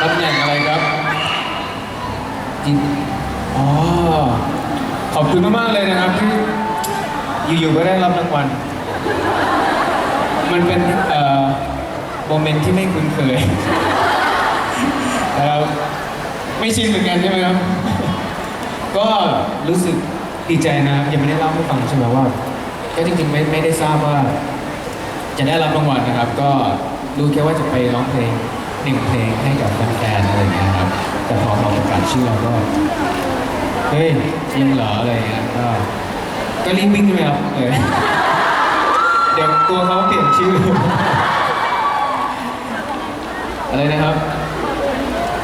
ตำแหน่งอะไรครับจิอ๋อ ขอบคุณมากๆเลยนะครับที่อยู่ๆก็ได้รับรางวัล มันเป็นเอ่อโมเมนต์ที่ไม่คุ้นเคยนะครับไม่ชินเหมือนกันใช่ไหมครับ ก็รู้สึกดีใจนะยังไม่ได้เล่าให้ฟังใช่ไหมว่าก็จริงๆไม่ไม่ได้ทราบว่า จะได้รับรางวัลนะครับ ก็รู้แค่ว่าจะไปร้องเพลง หนึ่งเพลงให้กับแฟนๆอะไรอย่างเงี้ยครับแต่พอเราประกาศชื่อเราก็เฮ้ยจริงเหรออะไรอย่างเงี้ยก็ก็รีบวิ่งไปครับเลยเดี๋ยวกลัวเขาเปลี่ยนชื่อ อะไรนะครับ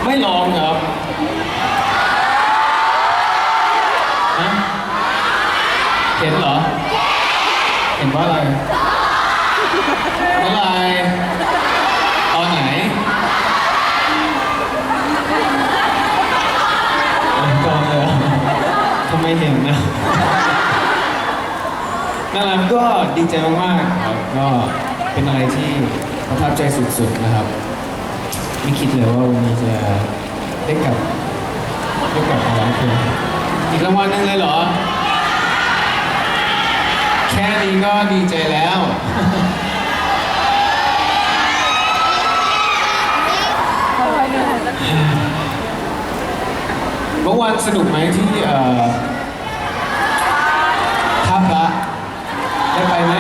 ไม่ลองครับเห็นเหรอ เห็นว่าอะไรเมื่อไรตอนไหน เห็นนะนั่นแหละก็ดีใจมากๆครับก็เป็นอะไรที่ประทับใจสุดๆนะครับ ไม่คิดเลยว่าวันนี้จะได้กลับได้กลับมาร้องเพลงอีกรางวัลหนึงเลยเหรอ แค่นี้ก็ดีใจแล้วเมื่อวานสนุกไหมที่เอ่อท่าพระได้ไปไหม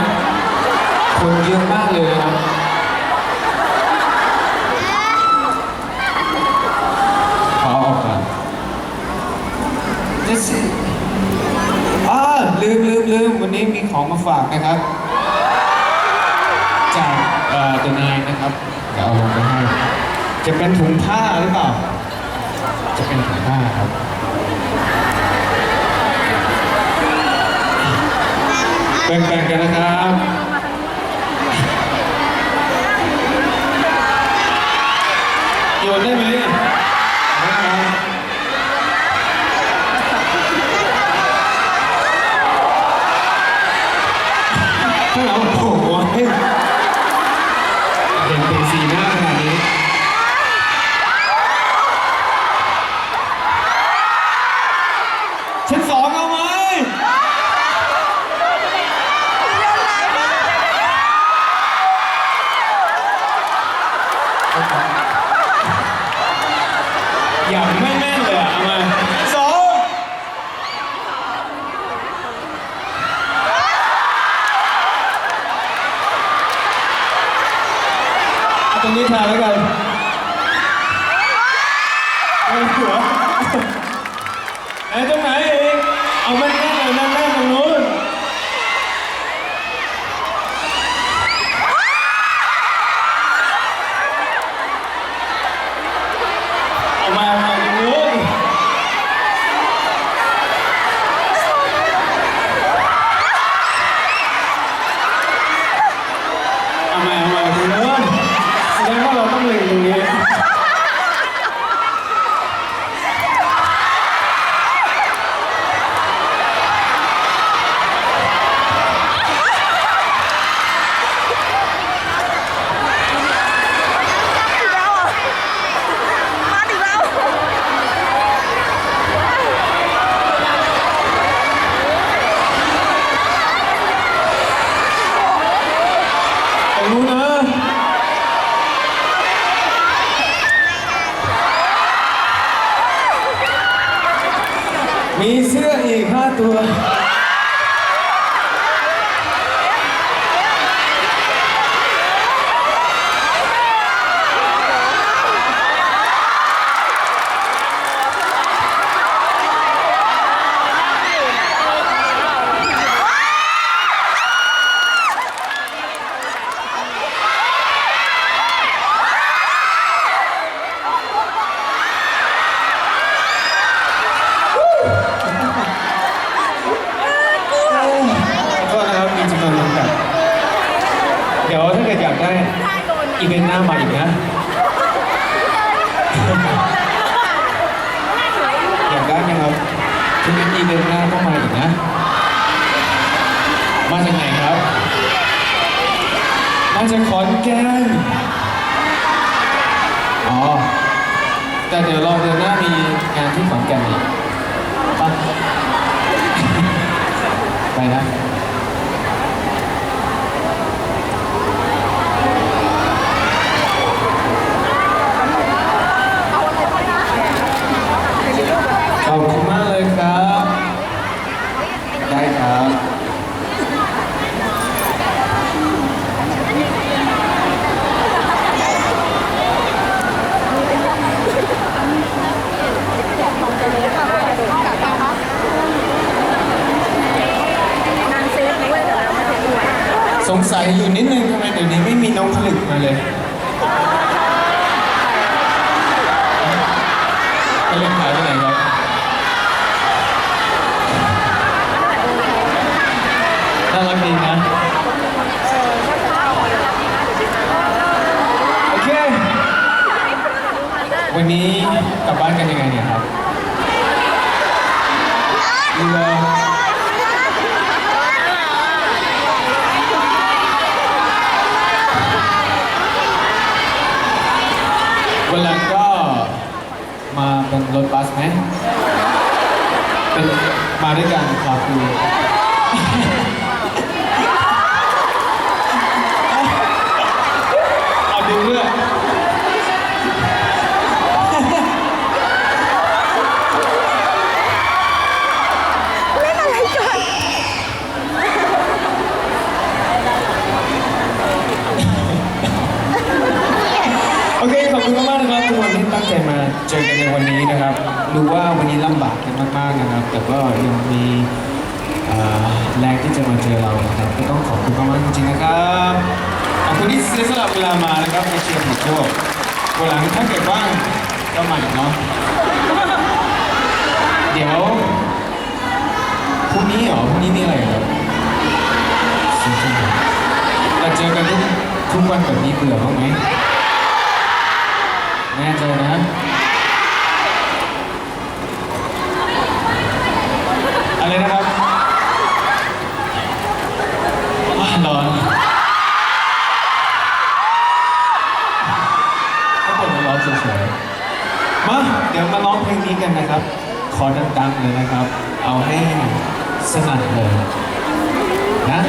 คนเยอะมากเลยนะครับ ขอออกก่อน This is อ่าลืมลืมลืมวั นนี้มีของมาฝากนะครับ จากเอ่อตัวนายนะครับเดี๋ยวเอาลงไปให้ จะเป็นถุงผ้าหรือเปล่า จะเป็นถุงผ้าครับ แบ่งๆกันนะครับ เอาตรงนี้ทาแล้วกันไอ้หัวไอ้ตรงไหนเองเอาแม่นๆเลยแม่นๆตรงนู้นเอามาเอาตรงนู้นเอามาเอามาตรงนู้นแสดงว่าเราต้องเล็งตรงนี้ ตรงนู้นนะ มีเสื้ออีกห้าตัว ขอโทษนะครับมีจำนวนจำกัดเดี๋ยวถ้าเกิดอยากได้ อีเวนต์หน้ามาอีกนะ อยากได้ไหมครับถ้าเป็นอีเวนต์หน้าต้องมาอีกนะ มาจากไหนครับ มาจากขอนแก่น อ๋อ แต่เดี๋ยวรอเดือนหน้ามีงานที่ขอนแก่นอีกไปนะ ขอบคุณมากเลยครับ ได้ครับ นางเซฟด้วยเหรอมาถึงหน่วย สงสัยอยู่นิดนึงทำไมเดี๋ยวนี้ไม่มีน้องผลึกมาเลยผลึกหายไปไหนครับน่ารักดีนะโอเค วันนี้กลับบ้านกันยังไงเนี่ยครับเรือ วันหลังก็มาเป็นรถบัสไหมเป็นมาด้วยกันครับคือ ทุกคนที่ตั้งใจมาเจอกันในวันนี้นะครับ รู้ว่าวันนี้ลำบากกันมากๆนะครับ แต่ก็ยังมีเอ่อแรงที่จะมาเจอเรานะครับก็ต้องขอบคุณมากๆจริงๆนะครับขอบคุณที่เสียสละเวลามานะครับมาเชียร์ผมโชควันหลังถ้าเกิดว่างก็มาอีกเนาะเดี๋ยวพรุ่งนี้เหรอพรุ่งนี้มีอะไรเรอสี่ทุ่มเราเจอกันทุกทุกวันแบบนี้เบื่อบ้างไหม แน่ใจนะ อะไรนะครับร้อนก็เป็นร้อนเฉยๆ มา เดี๋ยวมาร้องเพลงนี้กันนะครับ ขอดังๆเลยนะครับ เอาให้สนั่นเลยนะ